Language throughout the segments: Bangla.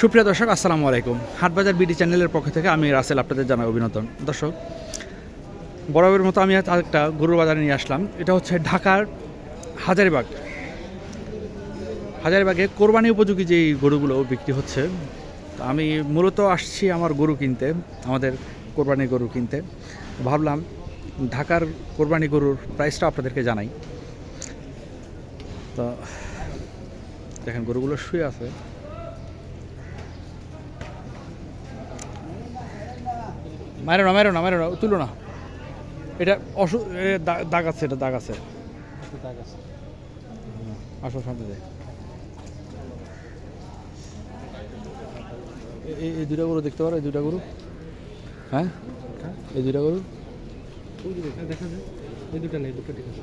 সুপ্রিয় দর্শক, আসসালামু আলাইকুম। হাটবাজার বিডি চ্যানেলের পক্ষ থেকে আমি রাসেল আপনাদের জানাই অভিনন্দন। দর্শক, বরাবরের মতো আমি আজ একটা গরুর বাজারে নিয়ে আসলাম। এটা হচ্ছে ঢাকার হাজারিবাগ। হাজারিবাগে কোরবানি উপযোগী যেই গরুগুলো বিক্রি হচ্ছে আমি মূলত আসছি আমার গরু কিনতে, আমাদের কোরবানি গরু কিনতে। ভাবলাম ঢাকার কোরবানি গরুর প্রাইসটা আপনাদেরকে জানাই। তো দেখেন, গরুগুলো শুয়ে আছে। মারো না মারো না মারো না তুলো না। এটা অসু দাগ আছে এটা দাগ আছে। আসো সামনে যাই এ- এ- এই দুটা গরু দেখতে পারো এই দুটা গরু? হ্যাঁ? এই দুটা গরু? দেখা যায় এই দুটো নেই দুটো ঠিক আছে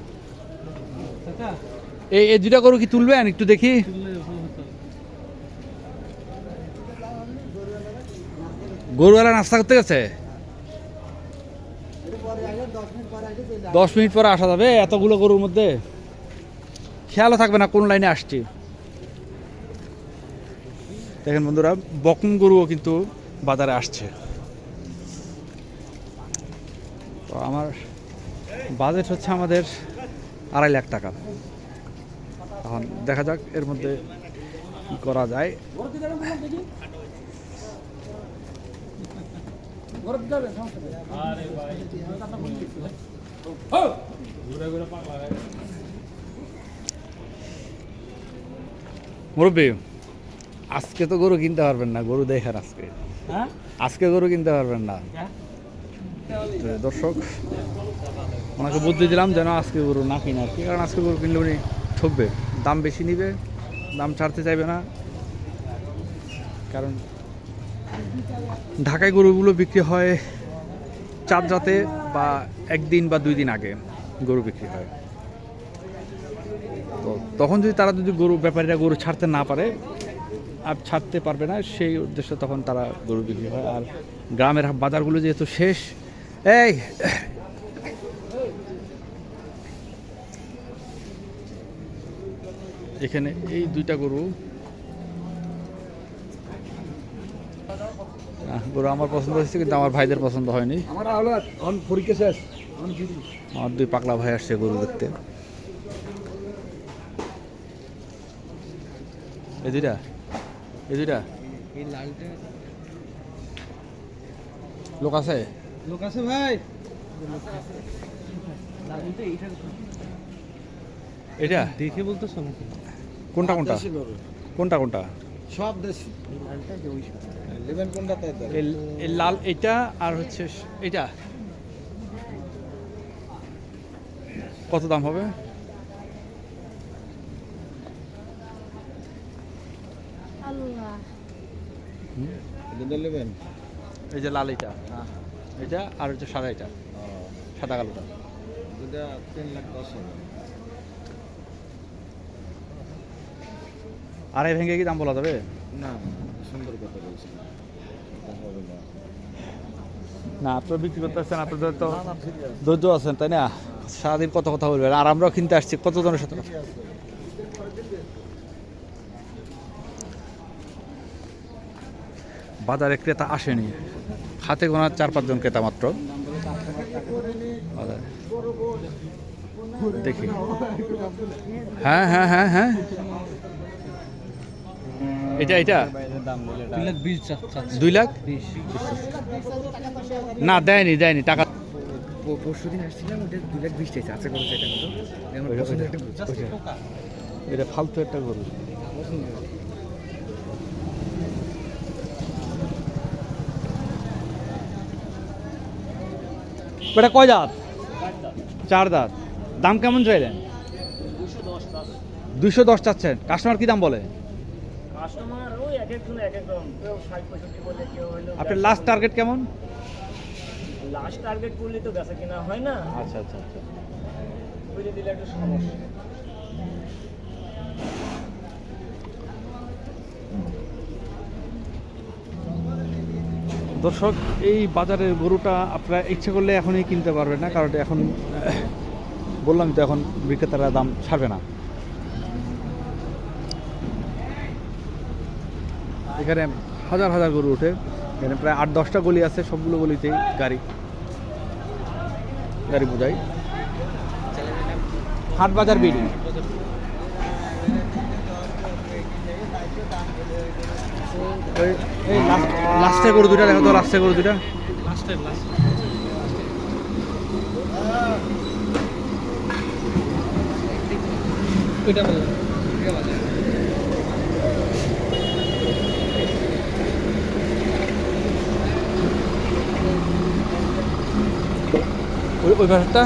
এই এই দুটা গরু কি তুলবেন একটু দেখি। গরুওয়ালা নাস্তা করতে গেছে? দশ মিনিট পরে আসা যাবে এতগুলো গরুর মধ্যে। খেয়ালও থাকবে না কোন লাইনে আসছি। দেখেন বন্ধুরা, বকম গরুও কিন্তু বাজারে আসছে। তো আমার বাজেট হচ্ছে আমাদের আড়াই লাখ টাকা। এখন দেখা যাক এর মধ্যে কি করা যায়। মুরব্বী আজকে তো গরু কিনতে পারবেন না গরু দেখার আজকে। হ্যাঁ? আজকে গরু কিনতে পারবেন না। দর্শক ওনাকে বুদ্ধি দিলাম যেন আজকে গরু না কিনে আর কি কারণ আজকে গরু কিনলে উনি ঠকবে। দাম বেশি নিবে দাম ছাড়তে চাইবে না। কারণ ঢাকায় গরুগুলো বিক্রি হয় চাঁদ রাতে। বা একদিন বা দুই দিন আগে গরু বিক্রি হয়। তো তখন যদি তারা যদি গরু, ব্যাপারীরা গরু ছাড়তে না পারে, আর ছাড়তে পারবে না, সেই উদ্দেশ্যে তখন তারা গরু বিক্রি হয়। আর গ্রামের বাজারগুলো যেহেতু শেষ, এই এখানে এই দুইটা গরু গরু আমার পছন্দ হয়েছে কিন্তু আমার ভাইদের পছন্দ হয়নি। আমার দুই পাকলা ভাই আসছে গরু দেখতে। এই দুইটা এই দুইটা লোক আছে? লোক আছে ভাই। এটা দেখে বলতো কোনটা কোনটা? কোনটা কোনটা? সব দেশি। লাল এটা আর হচ্ছে এটা কত দাম হবে? এই যে লাল এটা এটা আর হচ্ছে সাদা এটা সাদা কালোটা। এটা তিন লাখ দশ আড়াই ভেঙে কি দাম বলা যাবে? না। সুন্দর কথা বলছি হবে না। না আপনারা বিক্রি করতে আসছেন আপনাদের তো। ধৈর্য আছেন তাই না? সারাদিন কত কথা বলবেন আর আমরাও কিনতে আসছি কত জনের সাথে কথা- বাজারে ক্রেতা আসেনি হাতে গোনা চার পাঁচজন ক্রেতা মাত্র। দেখি। হ্যাঁ হ্যাঁ হ্যাঁ হ্যাঁ। এটা এটা? দুই লাখ না দেয়নি দেয়নি টাকা। পরশু দিন আসছিলাম ওটা দুই লাখ বিশ চাইছে আছে কোনো সেটা। এটা ফালতু একটা গরু। এটা কয় দাঁত? চার দাঁত। দাম কেমন চাইলেন? দুশো দশ চাচ্ছেন। কাস্টমার কি দাম বলে? কাস্টমার ওই এক একজন এক এক রকম। কেউ ষাট পঁয়ষট্টি বলে কেউ হইল আপনার লাস্ট টার্গেট কেমন? লাস্ট টার্গেট করলে তো বেচা কেনা হয় না। আচ্ছা আচ্ছা আচ্ছা। বুঝে দিলে একটু সমস্যা। দর্শক এই বাজারের গরুটা আপনারা ইচ্ছে করলে এখনই কিনতে পারবেন না কারণ এখন বললাম তো এখন বিক্রেতারা দাম ছাড়বে না। এখানে হাজার হাজার গরু ওঠে। এখানে প্রায় আট, দশটা গলি আছে, সবগুলো গলিতেই গাড়ি। গাড়ি বোঝাই। হাট বাজার বিল্ডিং লাস্টে গরু দুটা দেখো তো লাস্টে গরু লাস্টের লাস্ট ওইটা বলো ওই ওই পাশটা ওখানে ওটা বলে এখানে কি অবস্থা তোমাদের এই গরু বেশি এরকম লাগছে না?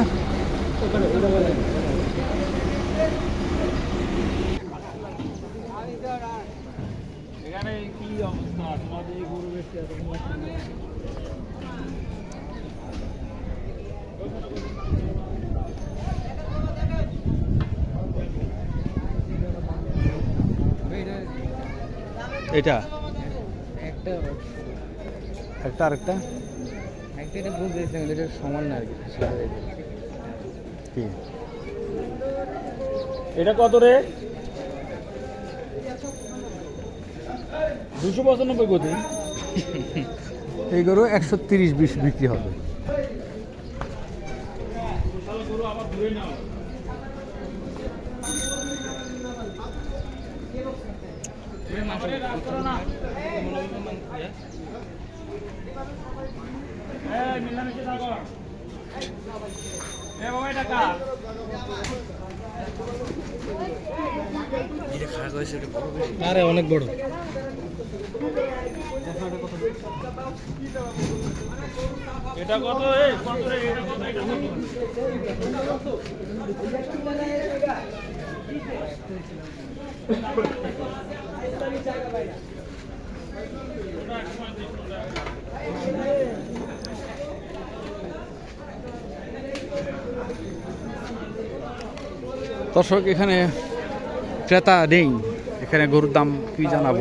এটা একটা একটা আরেকটা একটা এটা বুঝতে পেরেছি এটা সমান না আর কি এটা কত রে? দুশো পঁচানব্বই কোটি। এই গরু একশো তিরিশ বিশ বিক্রি হবে। এই মিলামিশে থাকো এ বাবা এটা কার আরে অনেক বড়। এটা কত এই কত? এটা কত? দর্শক, এখানে ক্রেতা নেই। এখানে গরুর দাম কি জানাব?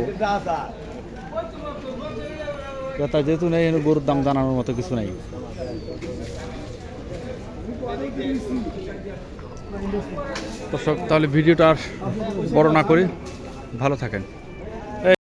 ক্রেতা যেহেতু নেই গরুর দাম জানানোর মতো কিছু নাই। দর্শক, তাহলে ভিডিওটা আর বড় না করি ভালো থাকেন।